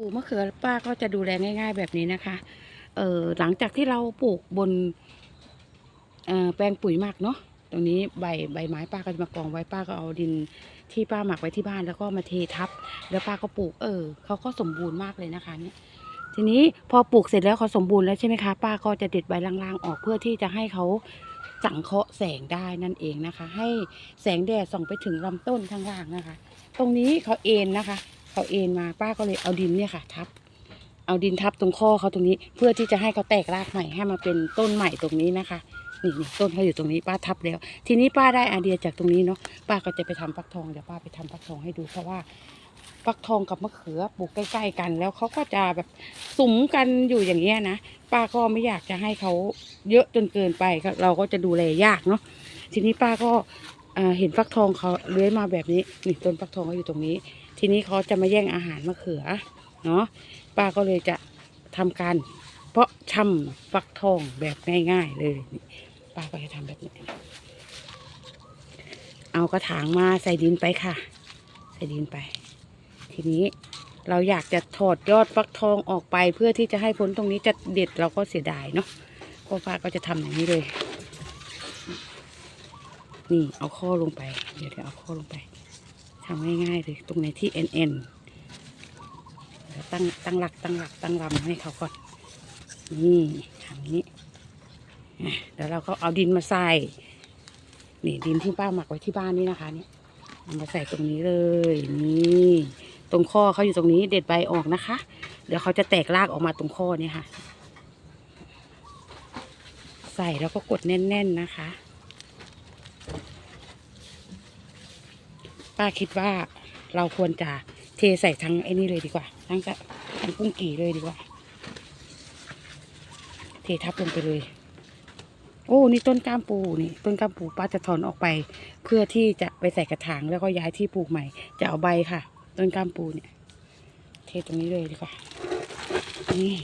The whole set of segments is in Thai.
ปลูกมะเขือป้าก็จะดูแลง่าย ๆ แบบนี้นะคะ เอ่อหลังจากที่เราปลูกบนแปลงปุ๋ยหมักเนาะ ตรงนี้ใบใบไม้ป้าก็จะมากองไว้ป้าก็เอาดินที่ป้าหมักไว้ที่บ้านแล้วก็มาเททับ แล้วป้าก็ปลูก เออเขาก็สมบูรณ์มากเลยนะคะเนี่ย ทีนี้พอปลูกเสร็จแล้วเขาสมบูรณ์แล้วใช่ไหมคะ ป้าก็จะเด็ดใบล่างๆออกเพื่อที่จะให้เขาสังเคราะห์แสงได้นั่นเองนะคะ ให้แสงแดดส่องไปถึงลำต้นข้างล่างนะคะ ตรงนี้เขาเอ็นนะคะ เขาเอ็นมาป้าก็เลยเอาดินเนี่ยค่ะ ทับ เอาดินทับตรงข้อเขาตรงนี้ เพื่อที่จะให้เขาแตกรากใหม่ให้มาเป็นต้นใหม่ตรงนี้นะคะนี่นี่ต้นเขาอยู่ตรงนี้ป้าทับแล้ว ทีนี้ป้าได้ไอเดียจากตรงนี้เนาะป้าก็จะไปทำฟักทองเดี๋ยวป้าไปทำฟักทองให้ดูเพราะว่าฟักทองกับมะเขือปลูกใกล้ ๆ กัน แล้วเขาก็จะแบบสุมกันอยู่อย่างเงี้ยนะป้าก็ไม่อยากจะให้เขาเยอะจนเกินไปเราก็จะดูแลยากเนาะทีนี้ป้าก็เห็นฟักทองเขาเลื้อยมาแบบนี้นี่ต้นฟักทองเขาอยู่ตรงนี้ ทีนี้เขาจะมาแย่งอาหารมะเขือเนาะป้าก็เลยจะทำการ เพาะชำฟักทองแบบง่ายๆเลยนี่ป้าก็จะทำแบบนี้ เอากระถางมาใส่ดินไปค่ะ ใส่ดินไป ทีนี้เราอยากจะถอดยอดฟักทองออกไปเพื่อที่จะให้พ้นตรงนี้จะเด็ดเราก็เสียดายเนาะก็ป้าก็จะทำอย่างนี้เลย นี่เอาข้อลงไป เดี๋ยวเดี๋ยวเอาข้อลงไป ทำง่ายๆเลยตรงไหนที่เอ็นเอ็นเดี๋ยวตั้งตั้งหลักตั้งหลักตั้งลำให้เขาก่อน นี่ทำนี้เดี๋ยวเราก็เอาดินมาใส่นี่ดินที่ป้าหมักไว้ที่บ้านนี่นะคะเนี่ยเอามาใส่ตรงนี้เลยนี่ตรงข้อเขาอยู่ตรงนี้เด็ดใบออกนะคะ เดี๋ยวเขาจะแตกรากออกมาตรงข้อเนี่ยค่ะ ใส่แล้วก็กดแน่น ๆนะคะ ป้าคิดว่าเราควรจะเทใส่ทั้งไอ้นี่เลยดีกว่า ทั้งจะทั้งกุ้งกี่เลยดีกว่า เททับลงไปเลย โอ้นี่ต้นก้ามปูนี่ ต้นก้ามปูป้าจะถอนออกไป เพื่อที่จะไปใส่กระถางแล้วก็ย้ายที่ปลูกใหม่ จะเอาใบค่ะ ต้นก้ามปูเนี่ย เทตรงนี้เลยดีกว่า นี่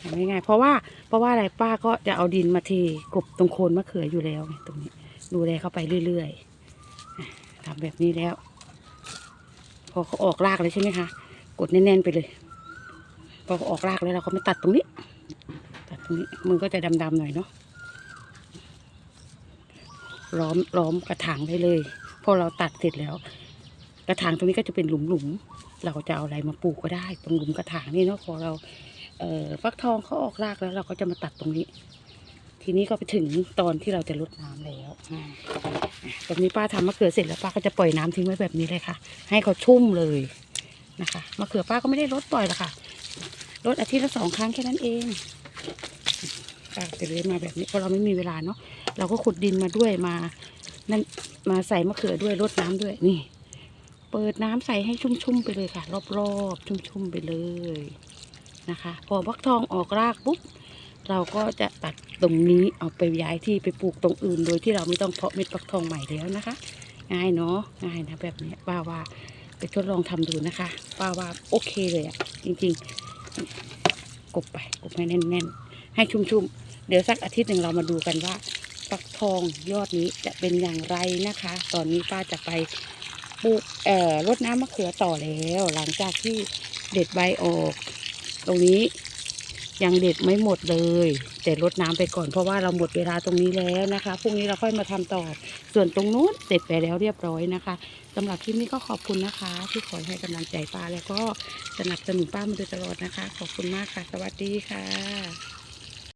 ทำง่ายๆเพราะว่าเพราะว่าอะไรป้าก็จะเอาดินมาเทกบตรงโคนมะเขืออยู่แล้วตรงนี้ ดูแลเข้าไปเรื่อยๆ อะแบบนี้แล้ว พอเขาออกรากเลยใช่ไหมคะกดแน่นๆไปเลย พอเขาออกรากแล้วเราก็มาตัดตรงนี้ ตัดตรงนี้มือก็จะดำๆหน่อยเนาะล้อมล้อมกระถางได้เลย พอเราตัดเสร็จแล้ว กระถางตรงนี้ก็จะเป็นหลุมๆเราจะเอาอะไรมาปลูกก็ได้ ตรงหลุมกระถางนี่เนาะพอเราเอ่อฟักทองเขาออกรากแล้วเราก็จะมาตัดตรงนี้ ทีนี้ก็ไปถึงตอนที่เราจะลดน้ำแล้วอ่าตรงนี้ป้าทำมะเขือเสร็จแล้วป้าก็จะปล่อยน้ำทิ้งไว้แบบนี้เลยค่ะ ให้เขาชุ่มเลยนะคะมะเขือป้าก็ไม่ได้ลดปล่อยหรอกค่ะลดอาทิตย์ละสองครั้งแค่นั้นเองป้าจะเลยมาแบบนี้เพราะเราไม่มีเวลาเนาะเราก็ขุดดินมาด้วยมานั่นมาใส่มะเขือด้วยรดน้ำด้วยนี่ เปิดน้ำใส่ให้ชุ่มๆไปเลยค่ะ รอบๆชุ่มๆไปเลยนะคะ พอฟักทองออกรากปุ๊บ เราก็จะตัดตรงนี้เอาไปย้ายที่ไปปลูกตรงอื่น โดยที่เราไม่ต้องเพาะเม็ดฟักทองใหม่แล้วนะคะ ง่ายเนาะง่ายนะแบบนี้ป้าว่าไปทดลองทำดูนะคะป้าว่าโอเคเลยอะจริงๆ กบไปกบให้แน่นๆ ให้ชุ่มๆ เดี๋ยวสักอาทิตย์หนึ่งเรามาดูกันว่าฟักทองยอดนี้จะเป็นอย่างไรนะคะ ตอนนี้ป้าจะไปปลูกเอ่อรดน้ำมะเขือต่อแล้ว หลังจากที่เด็ดใบออก ตรงนี้ ยังเด็ดไม่หมดเลย แต่รดน้ำไปก่อนเพราะว่าเราหมดเวลาตรงนี้แล้วนะคะพรุ่งนี้เราค่อยมาทำต่อส่วนตรงนู้นเสร็จไปแล้วเรียบร้อยนะคะสำหรับคลิปนี้ก็ขอบคุณนะคะ ที่คอยให้กำลังใจป้าแล้วก็สนับสนุนป้ามาโดยตลอดนะคะ ขอบคุณมากค่ะ สวัสดีค่ะ